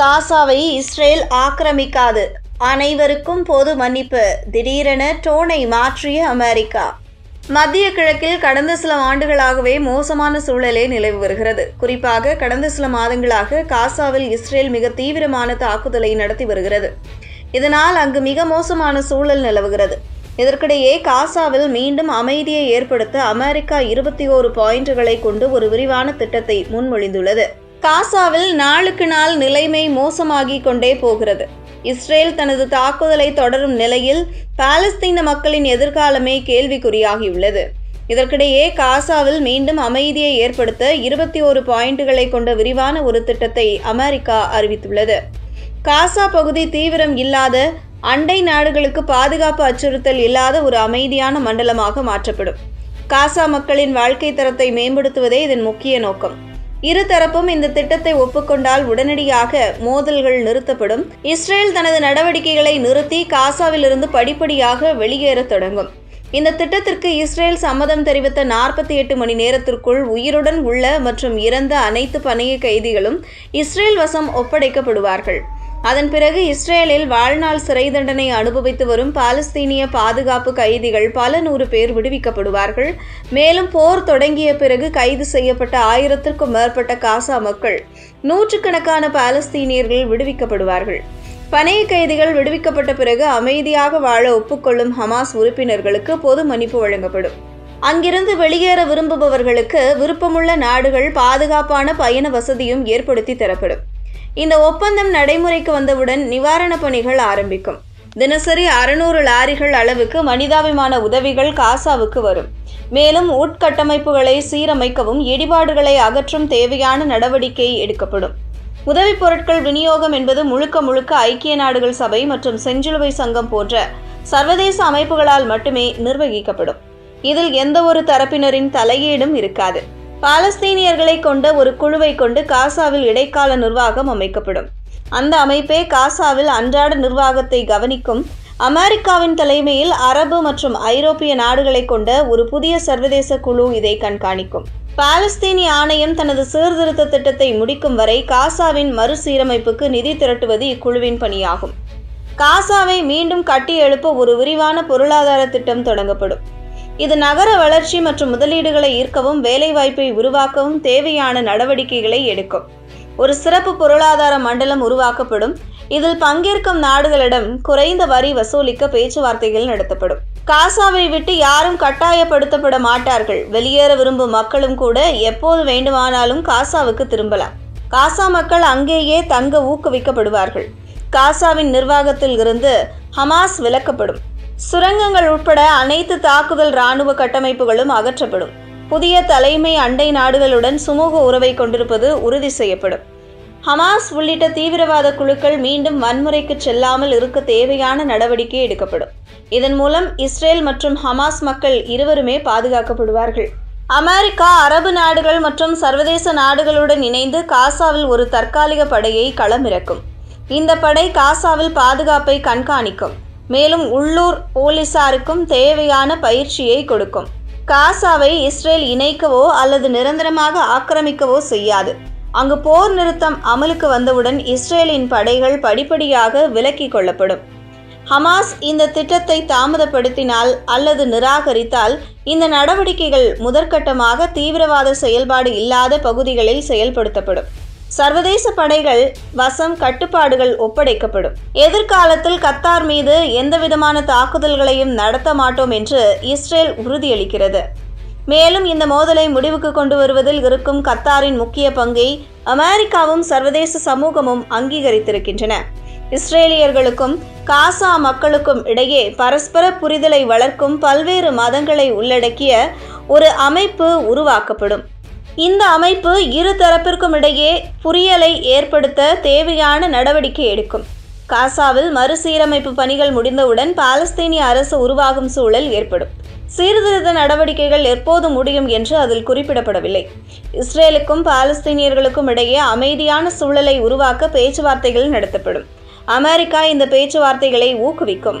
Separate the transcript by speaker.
Speaker 1: காசாவை Israel ஆக்கிரமிக்காது. அனைவருக்கும் பொது மன்னிப்பு. திடீரென டோனை மாற்றிய அமெரிக்கா. மத்திய கிழக்கில் கடந்த சில ஆண்டுகளாகவே மோசமான சூழலே நிலவி வருகிறது. குறிப்பாக கடந்த சில மாதங்களாக காசாவில் இஸ்ரேல் மிக தீவிரமான தாக்குதலை நடத்தி வருகிறது. இதனால் அங்கு மிக மோசமான சூழல் நிலவுகிறது. இதற்கிடையே காசாவில் மீண்டும் அமைதியை ஏற்படுத்த அமெரிக்கா இருபத்தி ஓரு பாயிண்டுகளை கொண்டு ஒரு விரிவான திட்டத்தை முன்மொழிந்துள்ளது. காசாவில் நாளுக்கு நாள் நிலைமை மோசமாகிக் கொண்டே போகிறது. இஸ்ரேல் தனது தாக்குதலை தொடரும் நிலையில் பாலஸ்தீன மக்களின் எதிர்காலமே கேள்விக்குறியாகியுள்ளது. இதற்கிடையே காசாவில் மீண்டும் அமைதியை ஏற்படுத்த இருபத்தி ஒரு பாயிண்டுகளை கொண்ட விரிவான ஒரு திட்டத்தை அமெரிக்கா அறிவித்துள்ளது. காசா பகுதி தீவிரம் இல்லாத அண்டை நாடுகளுக்கு பாதுகாப்பு அச்சுறுத்தல் இல்லாத ஒரு அமைதியான மண்டலமாக மாற்றப்படும். காசா மக்களின் வாழ்க்கை தரத்தை மேம்படுத்துவதே இதன் முக்கிய நோக்கம். இருதரப்பும் இந்த திட்டத்தை ஒப்புக்கொண்டால் உடனடியாக மோதல்கள் நிறுத்தப்படும். இஸ்ரேல் தனது நடவடிக்கைகளை நிறுத்தி காசாவிலிருந்து படிப்படியாக வெளியேறத் தொடங்கும். இந்த திட்டத்திற்கு இஸ்ரேல் சம்மதம் தெரிவித்த நாற்பத்தி எட்டு மணி நேரத்திற்குள் உயிருடன் உள்ள மற்றும் இறந்த அனைத்து பணைய கைதிகளும் இஸ்ரேல் வசம் ஒப்படைக்கப்படுவார்கள். அதன் பிறகு இஸ்ரேலில் வாழ்நாள் சிறை தண்டனை அனுபவித்து வரும் பாலஸ்தீனிய பாதுகாப்பு கைதிகள் பல நூறு பேர் விடுவிக்கப்படுவார்கள். மேலும் போர் தொடங்கிய பிறகு கைது செய்யப்பட்ட ஆயிரத்திற்கும் மேற்பட்ட காசா மக்கள் நூற்றுக்கணக்கான பாலஸ்தீனியர்கள் விடுவிக்கப்படுவார்கள். பணைய கைதிகள் விடுவிக்கப்பட்ட பிறகு அமைதியாக வாழ ஒப்புக்கொள்ளும் ஹமாஸ் உறுப்பினர்களுக்கு பொது மன்னிப்பு வழங்கப்படும். அங்கிருந்து வெளியேற விரும்புபவர்களுக்கு விருப்பமுள்ள நாடுகள் பாதுகாப்பான பயண வசதியும் ஏற்படுத்தி தரப்படும். இந்த ஒப்பந்தம் நடைமுறைக்கு வந்தவுடன் நிவாரணப் பணிகள் ஆரம்பிக்கும். தினசரி அறுநூறு லாரிகள் அளவுக்கு மனிதாபிமான உதவிகள் காசாவுக்கு வரும். மேலும் உட்கட்டமைப்புகளை சீரமைக்கவும் இடிபாடுகளை அகற்றும் தேவையான நடவடிக்கை எடுக்கப்படும். உதவிப் பொருட்கள் விநியோகம் என்பது முழுக்க முழுக்க ஐக்கிய நாடுகள் சபை மற்றும் செஞ்சிலுவை சங்கம் போன்ற சர்வதேச அமைப்புகளால் மட்டுமே நிர்வகிக்கப்படும். இதில் எந்த ஒரு தரப்பினரின் தலையீடும் இருக்காது. பாலஸ்தீனியர்களை கொண்ட ஒரு குழுவை கொண்டு காசாவில் இடைக்கால நிர்வாகம் அமைக்கப்படும். அந்த அமைப்பே காசாவில் அன்றாட நிர்வாகத்தை கவனிக்கும். அமெரிக்காவின் தலைமையில் அரபு மற்றும் ஐரோப்பிய நாடுகளை கொண்ட ஒரு புதிய சர்வதேச குழு இதை கண்காணிக்கும். பாலஸ்தீனிய ஆணையம் தனது சீர்திருத்த திட்டத்தை முடிக்கும் வரை காசாவின் மறுசீரமைப்புக்கு நிதி திரட்டுவது இக்குழுவின் பணியாகும். காசாவை மீண்டும் கட்டி எழுப்ப ஒரு விரிவான பொருளாதார திட்டம் தொடங்கப்படும். இது நகர வளர்ச்சி மற்றும் முதலீடுகளை ஈர்க்கவும் வேலைவாய்ப்பை உருவாக்கவும் தேவையான நடவடிக்கைகளை எடுக்கும். ஒரு சிறப்பு பொருளாதார மண்டலம் உருவாக்கப்படும். இதில் பங்கேற்கும் நாடுகளிடம் குறைந்த வரி வசூலிக்க பேச்சுவார்த்தைகள் நடத்தப்படும். காசாவை விட்டு யாரும் கட்டாயப்படுத்தப்பட மாட்டார்கள். வெளியேற விரும்பும் மக்களும் கூட எப்போது வேண்டுமானாலும் காசாவுக்கு திரும்பலாம். காசா மக்கள் அங்கேயே தங்க ஊக்குவிக்கப்படுவார்கள். காசாவின் நிர்வாகத்தில் இருந்து ஹமாஸ் விலக்கப்படும். சுரங்கங்கள் உட்பட அனைத்து தாக்குதல் இராணுவ கட்டமைப்புகளும் அகற்றப்படும். புதிய தலைமை அண்டை நாடுகளுடன் சுமூக உறவை கொண்டிருப்பது உறுதி செய்யப்படும். ஹமாஸ் உள்ளிட்ட தீவிரவாத குழுக்கள் மீண்டும் வன்முறைக்கு செல்லாமல் இருக்க தேவையான நடவடிக்கை எடுக்கப்படும். இதன் மூலம் இஸ்ரேல் மற்றும் ஹமாஸ் மக்கள் இருவருமே பாதுகாக்கப்படுவார்கள். அமெரிக்கா அரபு நாடுகள் மற்றும் சர்வதேச நாடுகளுடன் இணைந்து காசாவில் ஒரு தற்காலிக படையை களமிறக்கும். இந்த படை காசாவில் பாதுகாப்பை கண்காணிக்கும். மேலும் உள்ளூர் போலீசாருக்கும் தேவையான பயிற்சியை கொடுக்கும். காசாவை இஸ்ரேல் இணைக்கவோ அல்லது நிரந்தரமாக ஆக்கிரமிக்கவோ செய்யாது. அங்கு போர் நிறுத்தம் அமலுக்கு வந்தவுடன் இஸ்ரேலின் படைகள் படிப்படியாக விலக்கிக் கொள்ளப்படும். ஹமாஸ் இந்த திட்டத்தை தாமதப்படுத்தினால் அல்லது நிராகரித்தால் இந்த நடவடிக்கைகள் முதற்கட்டமாக தீவிரவாத செயல்பாடு இல்லாத பகுதிகளில் செயல்படுத்தப்படும். சர்வதேச படைகள் வசம் கட்டுப்பாடுகள் ஒப்படைக்கப்படும். எதிர்காலத்தில் கத்தார் மீது எந்தவிதமான தாக்குதல்களையும் நடத்த மாட்டோம் என்று இஸ்ரேல் உறுதியளிக்கிறது. மேலும் இந்த மோதலை முடிவுக்கு கொண்டு வருவதில் இருக்கும் கத்தாரின் முக்கிய பங்கை அமெரிக்காவும் சர்வதேச சமூகமும் அங்கீகரித்திருக்கின்றன. இஸ்ரேலியர்களுக்கும் காசா மக்களுக்கும் இடையே பரஸ்பர புரிதலை வளர்க்கும் பல்வேறு மதங்களை உள்ளடக்கிய ஒரு அமைப்பு உருவாக்கப்படும். இந்த அமைப்பு இரு தரப்பிற்கும் இடையே புரியலை ஏற்படுத்த தேவையான நடவடிக்கை எடுக்கும். காசாவில் மறுசீரமைப்பு பணிகள் முடிந்தவுடன் பாலஸ்தீனிய அரசு உருவாகும் சூழல் ஏற்படும். சீர்திருத்த நடவடிக்கைகள் எப்போது முடியும் என்று அதில் குறிப்பிடப்படவில்லை. இஸ்ரேலுக்கும் பாலஸ்தீனியர்களுக்கும் இடையே அமைதியான சூழலை உருவாக்க பேச்சுவார்த்தைகள் நடத்தப்படும். அமெரிக்கா இந்த பேச்சுவார்த்தைகளை ஊக்குவிக்கும்.